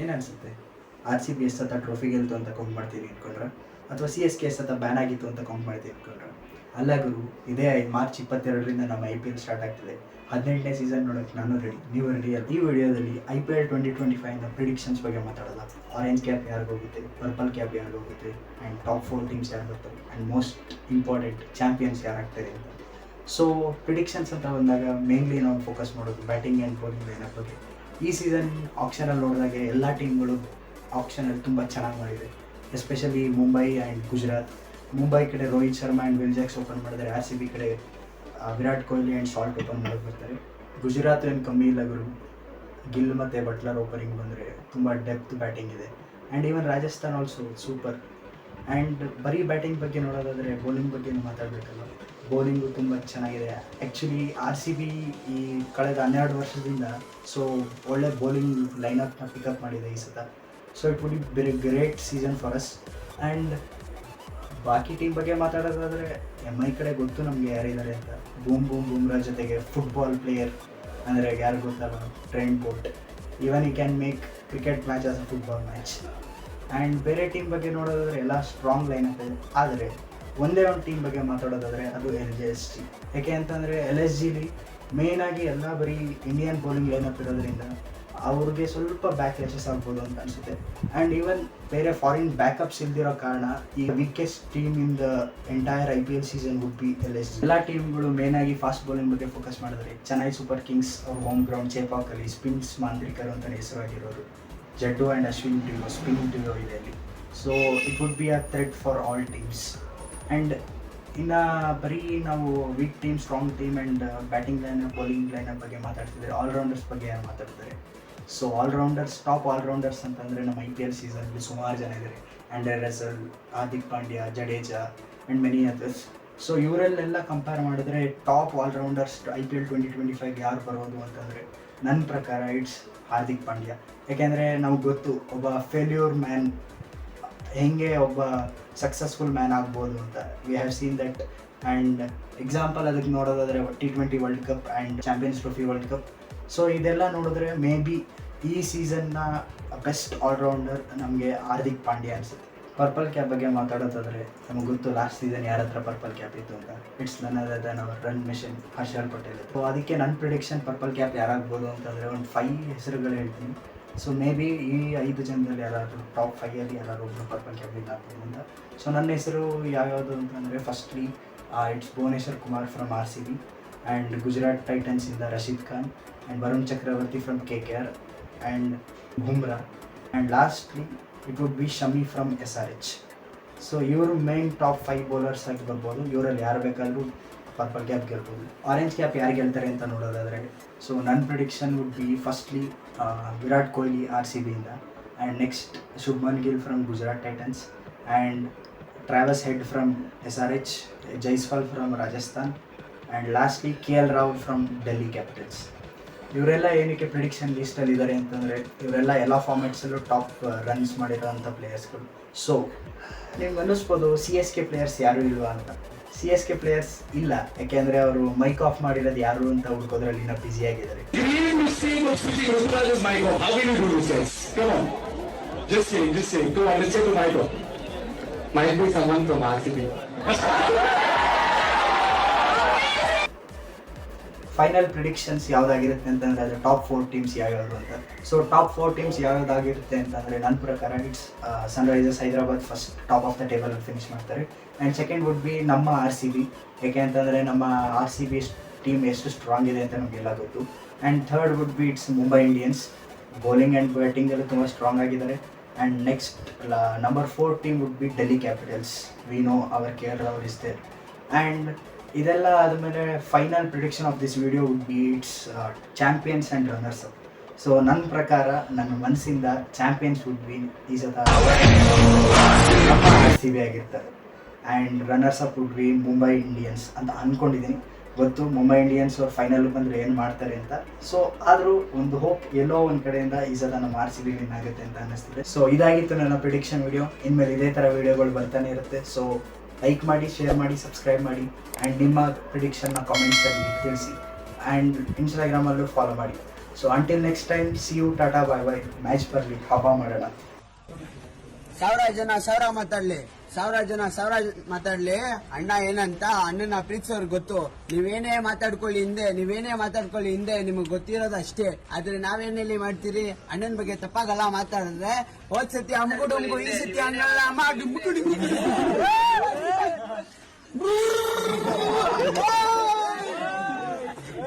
ಏನು ಅನಿಸುತ್ತೆ? R C B S ಸತ ಟ್ರೋಫಿ ಗೆಲ್ತು ಅಂತ ಕೌಂಟ್ ಮಾಡ್ತೀವಿ ಅಂದ್ಕೊಂಡ್ರೆ ಅಥವಾ ಸಿ ಎಸ್ ಕೆ ಎಸ್ ಸತ ಬ್ಯಾನ್ ಆಗಿತ್ತು ಅಂತ ಕೌಂಟ್ ಮಾಡ್ತೀವಿ ಅಂದ್ಕೊಂಡ್ರೆ ಅಲ್ಲ ಗುರು, ಇದೇ ಮಾರ್ಚ್ ಇಪ್ಪತ್ತೆರಡರಿಂದ ನಮ್ಮ ಐ ಪಿ ಎಲ್ ಸ್ಟಾರ್ಟ್ ಆಗ್ತದೆ. ಹದಿನೆಂಟನೇ ಸೀಸನ್ ನೋಡೋಕ್ಕೆ ನಾನು ರೆಡಿ ನೀವು ರೆಡಿ ಈ ವಿಡಿಯೋದಲ್ಲಿ I P L twenty twenty ಫೈವ್ನ predictions ಬಗ್ಗೆ ಮಾತಾಡೋಲ್ಲ ಆರೆಂಜ್ ಕ್ಯಾಪ್ ಯಾರಿಗೆ ಹೋಗುತ್ತೆ? ಪರ್ಪಲ್ ಕ್ಯಾಪ್ ಯಾರಿಗೆ ಹೋಗುತ್ತೆ? ಆ್ಯಂಡ್ ಟಾಪ್ ಫೋರ್ ಟೀಮ್ಸ್ ಯಾರು ಬರ್ತವೆ ಆ್ಯಂಡ್ ಮೋಸ್ಟ್ ಇಂಪಾರ್ಟೆಂಟ್ ಚಾಂಪಿಯನ್ಸ್ ಯಾರಾಗ್ತಾರೆ ಅಂತ. ಸೊ ಪ್ರಿಡಿಕ್ಷನ್ಸ್ ಅಂತ ಬಂದಾಗ ಮೇನ್ಲಿ ನಾವು ಫೋಕಸ್ ಮಾಡೋದು ಬ್ಯಾಟಿಂಗ್ ಆ್ಯಂಡ್ ಬೌಲಿಂಗ್ ಲೈನಪ್ ಬಗ್ಗೆ. ಈ ಸೀಸನ್ ಆಕ್ಷನಲ್ಲಿ ನೋಡಿದಾಗ ಎಲ್ಲ ಟೀಮ್ಗಳು ಆಕ್ಷನಲ್ಲಿ ತುಂಬ ಚೆನ್ನಾಗಿ ಮಾಡಿದೆ. ಎಸ್ಪೆಷಲಿ ಮುಂಬೈ ಆ್ಯಂಡ್ ಗುಜರಾತ್ ಮುಂಬೈ ಕಡೆ Rohit Sharma and Will Jacks open ಮಾಡಿದರೆ ಆರ್ ಸಿ ಬಿ ಕಡೆ Virat Kohli and Salt open ಮಾಡೋಕೆ ಬರ್ತಾರೆ. ಗುಜರಾತ್ ಏನು ಕಮ್ಮಿ ಇಲ್ಲ ಗುರು ಗಿಲ್ ಮತ್ತು ಬಟ್ಲರ್ ಓಪನಿಂಗ್ ಬಂದರೆ ತುಂಬ ಡೆಪ್ತ್ ಬ್ಯಾಟಿಂಗ್ ಇದೆ. And even Rajasthan also super and ಬರೀ ಬ್ಯಾಟಿಂಗ್ ಬಗ್ಗೆ ನೋಡೋದಾದರೆ ಬೌಲಿಂಗ್ ಬಗ್ಗೆ ಮಾತಾಡಬೇಕಲ್ಲ ಬೌಲಿಂಗು ತುಂಬ ಚೆನ್ನಾಗಿದೆ. ಆ್ಯಕ್ಚುಲಿ ಆರ್ ಸಿ ಬಿ ಈ ಕಳೆದ ಹನ್ನೆರಡು ವರ್ಷದಿಂದ ಸೊ ಒಳ್ಳೆ ಬೌಲಿಂಗ್ ಲೈನಪ್ನ ಪಿಕಪ್ ಮಾಡಿದೆ ಈ ಸತ. So it would be great season for us and ಬಾಕಿ ಟೀಮ್ ಬಗ್ಗೆ ಮಾತಾಡೋದಾದರೆ ಎಂ ಐ ಕಡೆ ಗೊತ್ತು ನಮಗೆ ಯಾರಿದ್ದಾರೆ ಅಂತ. ಬೂಮ್ ಬೂಮ್ ಬೂಮ್ರಾ ಜೊತೆಗೆ ಫುಟ್ಬಾಲ್ ಪ್ಲೇಯರ್ ಅಂದರೆ ಯಾರು ಗೊತ್ತಲ್ಲ ಟ್ರೆಂಡ್ ಬೋಟ್ ಈವನ್ ಈ can make cricket match as a football match and ಬೇರೆ ಟೀಮ್ ಬಗ್ಗೆ ನೋಡೋದಾದ್ರೆ ಎಲ್ಲ ಸ್ಟ್ರಾಂಗ್ ಲೈನ್ ಇದೆ. ಆದರೆ ಒಂದೇ ಒಂದು ಟೀಮ್ ಬಗ್ಗೆ ಮಾತಾಡೋದಾದರೆ ಅದು ಎಲ್ ಜೆ ಎಸ್ ಜಿ ಯಾಕೆ ಅಂತಂದರೆ ಎಲ್ ಎಸ್ ಜಿಲಿ ಮೇಯ್ನಾಗಿ ಎಲ್ಲ ಬರೀ ಇಂಡಿಯನ್ ಬೌಲಿಂಗ್ ಲೈನಪ್ ಇರೋದ್ರಿಂದ ಅವ್ರಿಗೆ ಸ್ವಲ್ಪ ಬ್ಯಾಕ್ ಲೆಚಸ್ ಆಗ್ಬೋದು ಅಂತ ಅನಿಸುತ್ತೆ. ಆ್ಯಂಡ್ ಈವನ್ ಬೇರೆ ಫಾರಿನ್ ಬ್ಯಾಕಪ್ಸ್ ಇಲ್ದಿರೋ ಕಾರಣ ಈ weakest team in the entire I P L season would be L S ಎಲ್ಲ ಟೀಮ್ಗಳು ಮೇಯ್ನಾಗಿ ಫಾಸ್ಟ್ ಬೌಲಿಂಗ್ ಬಗ್ಗೆ ಫೋಕಸ್ ಮಾಡಿದ್ರೆ ಚೆನ್ನೈ ಸೂಪರ್ ಕಿಂಗ್ಸ್ ಅವ್ರ ಹೋಮ್ ಗ್ರೌಂಡ್ ಚೇಪಾಕಲ್ಲಿ ಸ್ಪಿನ್ಸ್ ಮಾಂತ್ರಿಕರು ಅಂತಲೇ ಹೆಸರಾಗಿರೋರು. Jaddu and Ashwin duo spin duo ಇದೆ ಅಲ್ಲಿ. So it would be a threat for all teams and ಇನ್ನು ಬರೀ ನಾವು weak team strong team and batting lineup bowling lineup ಬಗ್ಗೆ ಮಾತಾಡ್ತಿದ್ದಾರೆ. ಆಲ್ರೌಂಡರ್ಸ್ ಬಗ್ಗೆ ಯಾರು ಮಾತಾಡ್ತಾರೆ? ಸೊ ಆಲ್ರೌಂಡರ್ಸ್ ಟಾಪ್ ಆಲ್ರೌಂಡರ್ಸ್ ಅಂತಂದರೆ ನಮ್ಮ ಐ ಪಿ ಎಲ್ ಸೀಸನ್ಲಿ ಸುಮಾರು ಜನ ಇದ್ದಾರೆ Andre Russell Hardik Pandya Jadeja and many others so ಇವರಲ್ಲೆಲ್ಲ compare ಮಾಡಿದ್ರೆ top allrounders I P L twenty twenty five ಯಾರು ಬರೋದು ಅಂತಂದರೆ ನನ್ನ ಪ್ರಕಾರ ಇಟ್ಸ್ ಹಾರ್ದಿಕ್ ಪಾಂಡ್ಯ. ಯಾಕೆಂದರೆ ನಮ್ಗೆ ಗೊತ್ತು, ಒಬ್ಬ ಫೇಲ್ಯೂರ್ ಮ್ಯಾನ್ ಹೆಂಗೆ ಒಬ್ಬ ಸಕ್ಸಸ್ಫುಲ್ ಮ್ಯಾನ್ ಆಗ್ಬೋದು ಅಂತ. We have seen that and example ಅದಕ್ಕೆ ನೋಡೋದಾದರೆ T twenty world cup and champions trophy world cup so ಇದೆಲ್ಲ ನೋಡಿದ್ರೆ ಮೇ ಬಿ ಈ ಸೀಸನ್ನ ಬೆಸ್ಟ್ ಆಲ್ರೌಂಡರ್ ನಮಗೆ ಹಾರ್ದಿಕ್ ಪಾಂಡ್ಯ ಅನಿಸುತ್ತೆ. ಪರ್ಪಲ್ ಕ್ಯಾಪ್ ಬಗ್ಗೆ ಮಾತಾಡೋದಾದ್ರೆ ನಮಗೆ ಗೊತ್ತು ಲಾಸ್ಟ್ ಸೀಸನ್ ಯಾರ ಹತ್ರ ಪರ್ಪಲ್ ಕ್ಯಾಪ್ ಇತ್ತು ಅಂತ. ಇಟ್ಸ್ ನನ್ನ other than our run machine Harshal Patel so ಅದಕ್ಕೆ ನನ್ನ ಪ್ರಿಡಿಕ್ಷನ್ ಪರ್ಪಲ್ ಕ್ಯಾಪ್ ಯಾರಾಗ್ಬೋದು ಅಂತಂದರೆ ಒಂದು ಫೈವ್ ಹೆಸರುಗಳು ಹೇಳ್ತೀನಿ. ಸೊ ಮೇ ಬಿ ಈ ಐದು ಜನದಲ್ಲಿ ಯಾರಾದರೂ ಟಾಪ್ ಫೈಯಲ್ಲಿ ಯಾರಾದರೂ ಒಬ್ಬರು ಪರ್ಪಲ್ ಕ್ಯಾಪ್ ವಿನ್ ಅಂತ. ಸೊ ನನ್ನ ಹೆಸರು ಯಾವ್ಯಾವುದು ಅಂತಂದರೆ firstly it's Bhuvneshwar Kumar from R C B and Gujarat ಟೈಟನ್ಸಿಂದ Rashid Khan and Varun Chakravarthy from K K R and Bumrah and lastly it would be Shami from S R H so ಇವರು main top five bowlers ಆಗಿ ಬರ್ಬೋದು. ಇವರಲ್ಲಿ ಯಾರು ಬೇಕಾದರೂ purple cap ಗೆಲ್ಬೋದು. Orange cap ಯಾರು ಗೆಲ್ತಾರೆ ಅಂತ ನೋಡೋದಾದರೆ ಸೊ ನನ್ನ prediction would be firstly Virat Kohli R C ಬಿಯಿಂದ and next Shubman Gill from Gujarat Titans and Travis Head from S R H Jaiswal from Rajasthan and lastly K L Rao from Delhi Capitals ಇವರೆಲ್ಲ ಏನಕ್ಕೆ prediction ಲಿಸ್ಟಲ್ಲಿ ಇದ್ದಾರೆ ಅಂತಂದರೆ, ಇವರೆಲ್ಲ ಎಲ್ಲ ಫಾರ್ಮೆಟ್ಸಲ್ಲೂ top runs ಮಾಡಿರೋಂಥ ಪ್ಲೇಯರ್ಸ್ಗಳು so ನಿಮ್ಗೆ ಅನ್ನಿಸ್ಬೋದು ಸಿ ಎಸ್ ಕೆ ಪ್ಲೇಯರ್ಸ್ ಯಾರೂ ಇಲ್ವಾ ಅಂತ? ಸಿ ಎಸ್ ಕೆ ಪ್ಲೇಯರ್ಸ್ ಇಲ್ಲ, ಯಾಕೆಂದರೆ ಅವರು ಮೈಕ್ ಆಫ್ ಮಾಡಿರೋದು ಯಾರು ಅಂತ ಹುಡ್ಕೋದ್ರಲ್ಲಿ ಇನ್ನೂ ಆಗಿದ್ದಾರೆ. ಫೈನಲ್ ಪ್ರಿಡಿಕ್ಷನ್ಸ್ ಯಾವ್ದಾಗಿರುತ್ತೆ ಅಂತಂದರೆ ಅದು ಟಾಪ್ ಫೋರ್ ಟೀಮ್ಸ್ ಯಾವ್ಯಾವುದು ಅಂತ. ಸೊ ಟಾಪ್ ಫೋರ್ ಟೀಮ್ಸ್ ಯಾವ್ಯಾವ್ದಾಗಿರುತ್ತೆ ಅಂತಂದರೆ ನನ್ನ ಪ್ರಕಾರ it's Sunrisers Hyderabad first top of the table finish ಮಾಡ್ತಾರೆ. ಆ್ಯಂಡ್ ಸೆಕೆಂಡ್ ವುಡ್ ಬಿ ನಮ್ಮ ಆರ್ ಸಿ ಬಿ ಯಾಕೆ ಅಂತಂದರೆ ನಮ್ಮ ಆರ್ ಸಿ ಬಿ ಟೀಮ್ ಎಷ್ಟು ಸ್ಟ್ರಾಂಗ್ ಇದೆ ಅಂತ ನಮಗೆಲ್ಲ ಗೊತ್ತು. And third would be it's Mumbai Indians bowling and ಬ್ಯಾಟಿಂಗಲ್ಲಿ ತುಂಬ ಸ್ಟ್ರಾಂಗ್ ಆಗಿದ್ದಾರೆ. And next number four team would be Delhi Capitals we know our care our is there and ಇದೆಲ್ಲ ಆದಮೇಲೆ final prediction of this video would be it's champions and runners so ನನ್ನ ಪ್ರಕಾರ, ನನ್ನ ಮನಸ್ಸಿಂದ champions would be ಈ ಸತ C B ಆಗಿರ್ತಾರೆ. And runners up would win Mumbai Indians ಅಂತ ಅಂದ್ಕೊಂಡಿದ್ದೀನಿ ಗೊತ್ತು ಮುಂಬೈ ಇಂಡಿಯನ್ಸ್ ಅವ್ರು ಫೈನಲ್ ಬಂದರೆ ಏನು ಮಾಡ್ತಾರೆ ಅಂತ. ಸೊ ಆದರೂ ಒಂದು ಹೋಪ್ ಎಲ್ಲೋ ಒಂದು ಕಡೆಯಿಂದ ಈ ಸಲ ನಮ್ಮ ಆರ್ ಸಿ ಬಿ ವಿನ್ ಆಗುತ್ತೆ ಅಂತ ಅನ್ನಿಸ್ತಿದೆ. ಸೊ ಇದಾಗಿತ್ತು ನನ್ನ ಪ್ರಿಡಿಕ್ಷನ್ ವಿಡಿಯೋ ಇನ್ಮೇಲೆ ಇದೇ ಥರ ವಿಡಿಯೋಗಳು ಬರ್ತಾನೆ ಇರುತ್ತೆ. ಸೊ ಲೈಕ್ ಮಾಡಿ ಶೇರ್ ಮಾಡಿ ಸಬ್ಸ್ಕ್ರೈಬ್ ಮಾಡಿ ಆ್ಯಂಡ್ ನಿಮ್ಮ ಪ್ರಿಡಿಕ್ಷನ್ನ ಕಾಮೆಂಟ್ಸಲ್ಲಿ ತಿಳಿಸಿ. ಆ್ಯಂಡ್ ಇನ್ಸ್ಟಾಗ್ರಾಮಲ್ಲೂ ಫಾಲೋ ಮಾಡಿ. So until next time see you tata bye bye match ಬರಲಿ, ಹಬ್ಬ ಮಾಡೋಣ. ಸಾವಿರ ಜನ, ಸಾವಿರ ಮಾತಾಡ್ಲಿ. ಸಾವಿರ ಜನ ಸಾವಿರ ಮಾತಾಡ್ಲಿ. ಅಣ್ಣ ಏನಂತ? ಅಣ್ಣನ ಪ್ರೀತಿಸೋರ್ ಗೊತ್ತು. ನೀವೇನೇ ಮಾತಾಡ್ಕೊಳ್ಳಿ ಹಿಂದೆ, ನೀವೇನೇ ಮಾತಾಡ್ಕೊಳ್ಳಿ ಹಿಂದೆ, ನಿಮಗೆ ಗೊತ್ತಿರೋದು ಅಷ್ಟೇ. ಆದ್ರೆ ನಾವೇನೆಲ್ಲಿ ಮಾಡ್ತೀರಿ? ಅಣ್ಣನ ಬಗ್ಗೆ ತಪ್ಪಾಗಲ್ಲ ಮಾತಾಡಿದ್ರೆ ಹೋದ್ ಸತಿ ಅಮ್ಮ ಈ ಸತಿ ಅನ್ನಲ್ಲ Brrr!